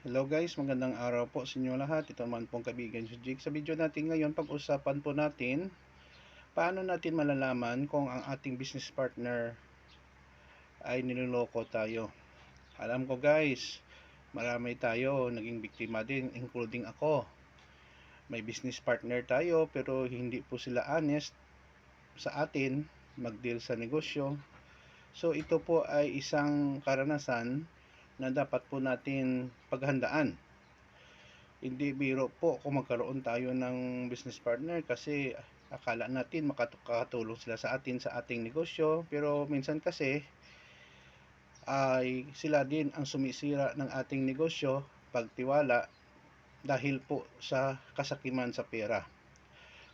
Hello guys, magandang araw po sa inyo lahat. Ito naman pong kaibigan si Jake. Sa video natin ngayon, pag-usapan po natin paano natin malalaman kung ang ating business partner ay niloloko tayo. Alam ko guys, marami tayo naging biktima din, including ako. May business partner tayo pero hindi po sila honest sa atin mag-deal sa negosyo. So ito po ay isang karanasan na dapat po natin paghandaan. Hindi biro po kung magkaroon tayo ng business partner kasi akala natin makatulong sila sa atin sa ating negosyo pero minsan kasi ay sila din ang sumisira ng ating negosyo pagtiwala dahil po sa kasakiman sa pera.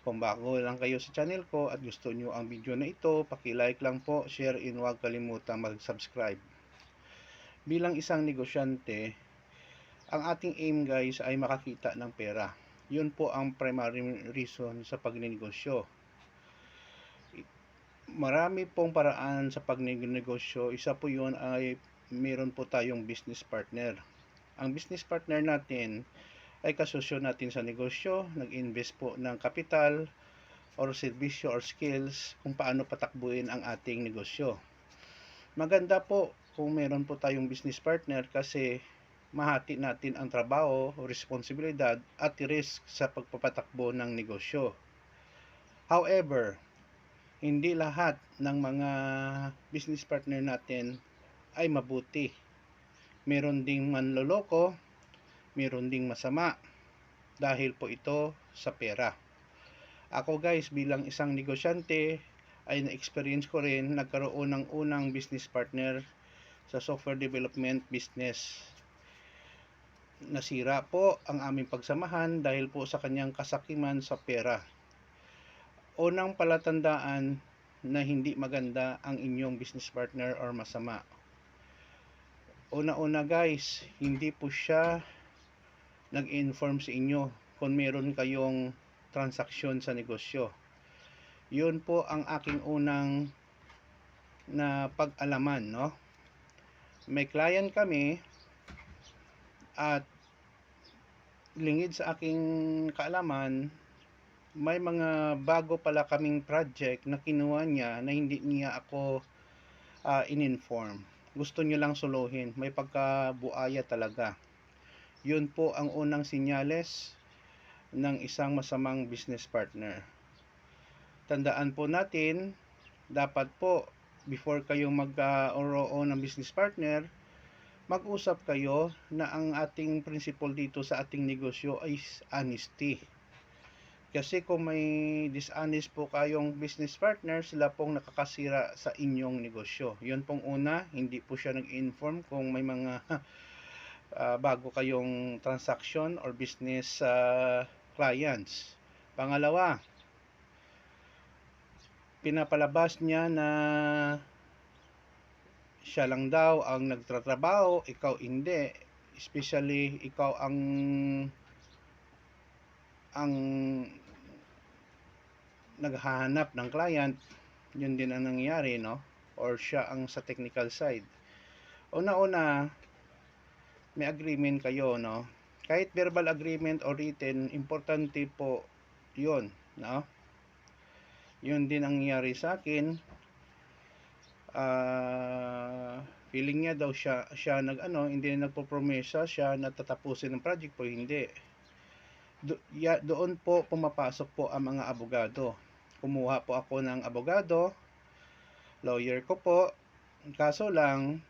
Kung bago lang kayo sa channel ko at gusto nyo ang video na ito, paki-like lang po, share and huwag kalimutang mag-subscribe bilang isang negosyante, ang ating aim guys ay makakita ng pera. Yun po ang primary reason sa pagnegosyo. Marami pong paraan sa pagnegosyo. Isa po yun ay meron po tayong business partner. Ang business partner natin ay kasosyo natin sa negosyo, nag-invest po ng kapital or serbisyo or skills kung paano patakbuhin ang ating negosyo. Maganda po kung meron po tayong business partner kasi mahati natin ang trabaho, responsibilidad at risk sa pagpapatakbo ng negosyo. However, hindi lahat ng mga business partner natin ay mabuti. Meron ding manloloko, meron ding masama dahil po ito sa pera. Ako guys bilang isang negosyante ay na-experience ko rin nagkaroon ng unang business partner sa software development business. Nasira po ang aming pagsamahan dahil po sa kanyang kasakiman sa pera. Unang palatandaan na hindi maganda ang inyong business partner or masama. Una-una guys, hindi po siya nag-inform sa inyo kung meron kayong transaksyon sa negosyo. Yun po ang aking unang na pag-alaman, no? May client kami at lingid sa aking kaalaman may mga bago pala kaming project na kinuha niya na hindi niya ako uh, in-inform. Gusto niya lang suluhin may pagkabuaya talaga. Yun po ang unang sinyales ng isang masamang business partner. Tandaan po natin dapat po before kayo mag-oroon ng business partner, mag-usap kayo na ang ating principle dito sa ating negosyo ay honesty. Kasi kung may dishonest po kayong business partner, sila pong nakakasira sa inyong negosyo. Yun pong una, hindi po siya nag-inform kung may mga uh, bago kayong transaction or business uh, clients. Pangalawa, pinapalabas niya na siya lang daw ang nagtatrabaho, ikaw hindi. Especially ikaw ang ang naghahanap ng client, yun din ang nangyayari, no? Or siya ang sa technical side. Una-una, may agreement kayo, no? Kahit verbal agreement or written, importante po yun, no? Yun din ang nangyari sa akin. Uh, feeling niya daw siya siya nag ano hindi na nagpo-promesa siya na tatapusin ng project po hindi. Do, ya, doon po pumapasok po ang mga abogado. Kumuha po ako ng abogado lawyer ko po. Kaso lang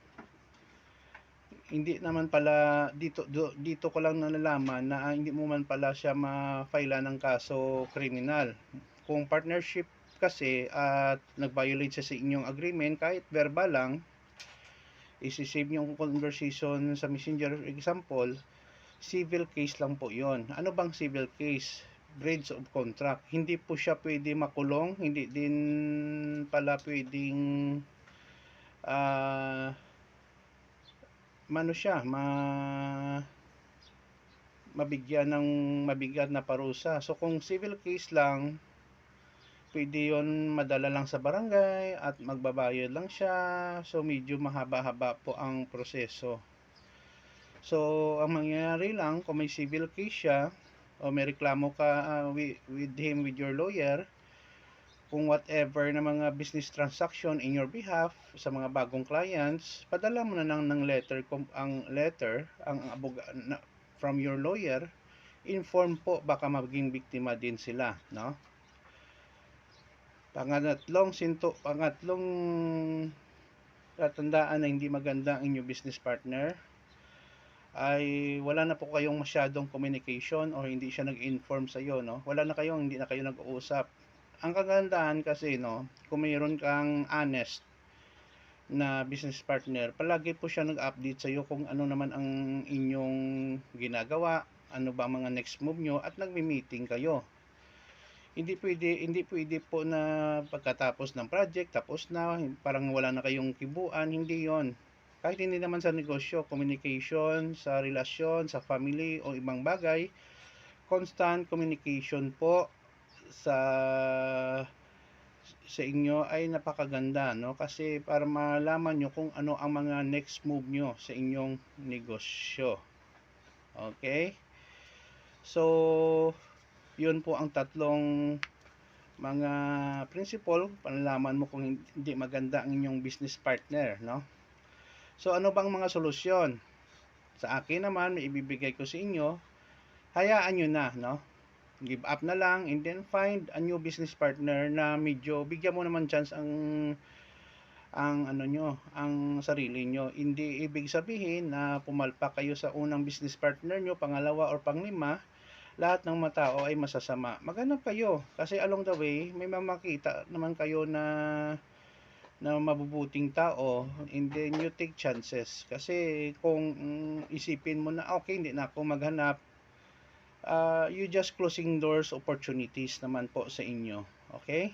hindi naman pala dito do, dito ko lang nalalaman na hindi mo man pala siya ma-file ng kaso kriminal kung partnership kasi at nag-violate siya sa inyong agreement kahit verbal lang isi-save yung conversation sa messenger example civil case lang po yon ano bang civil case? Breach of contract. Hindi po siya pwede makulong hindi din pala pwedeng uh, mano siya ma mabigyan ng mabigyan na parusa. So kung civil case lang pwede yon madala lang sa barangay at magbabayad lang siya so medyo mahaba-haba po ang proseso So, ang mangyayari lang, kung may civil case siya, o may reklamo ka ah, with, with him, with your lawyer, kung whatever na mga business transaction in your behalf sa mga bagong clients, padala mo na lang ng letter kung ang letter ang aboga, na, from your lawyer inform po baka maging biktima din sila, no? Pangatlong sinto, pangatlong tatandaan na hindi maganda ang inyong business partner ay wala na po kayong masyadong communication or hindi siya nag-inform sa iyo, no? Wala na kayong hindi na kayo nag-uusap. Ang kagandahan kasi, no, kung mayroon kang honest na business partner, palagi po siya nag-update sa iyo kung ano naman ang inyong ginagawa, ano ba mga next move nyo at nagmi-meeting kayo. Hindi pwede hindi pwede po na pagkatapos ng project tapos na parang wala na kayong kibuan, hindi 'yon. Kahit hindi naman sa negosyo, communication, sa relasyon, sa family o ibang bagay, constant communication po sa sa inyo ay napakaganda no kasi para malaman nyo kung ano ang mga next move nyo sa inyong negosyo. Okay? So, yun po ang tatlong mga principle panalaman mo kung hindi maganda ang inyong business partner, no? So, ano bang mga solusyon? Sa akin naman, may ibibigay ko sa inyo, hayaan nyo na, no? Give up na lang and then find a new business partner na medyo bigyan mo naman chance ang ang ano nyo, ang sarili nyo. Hindi ibig sabihin na pumalpak kayo sa unang business partner nyo, pangalawa or panglima, lahat ng mga tao ay masasama. Maghanap kayo? Kasi along the way may mamakita naman kayo na na mabubuting tao and then you take chances. Kasi kung mm, isipin mo na okay hindi na ako maghanap uh, you just closing doors opportunities naman po sa inyo. Okay?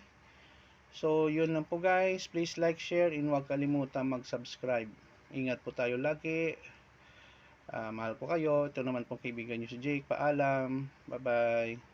So yun lang po guys. Please like share and huwag kalimutan mag subscribe ingat po tayo lagi Ah, mahal ko kayo. Ito naman pong kaibigan nyo si Jake. Paalam. Bye-bye.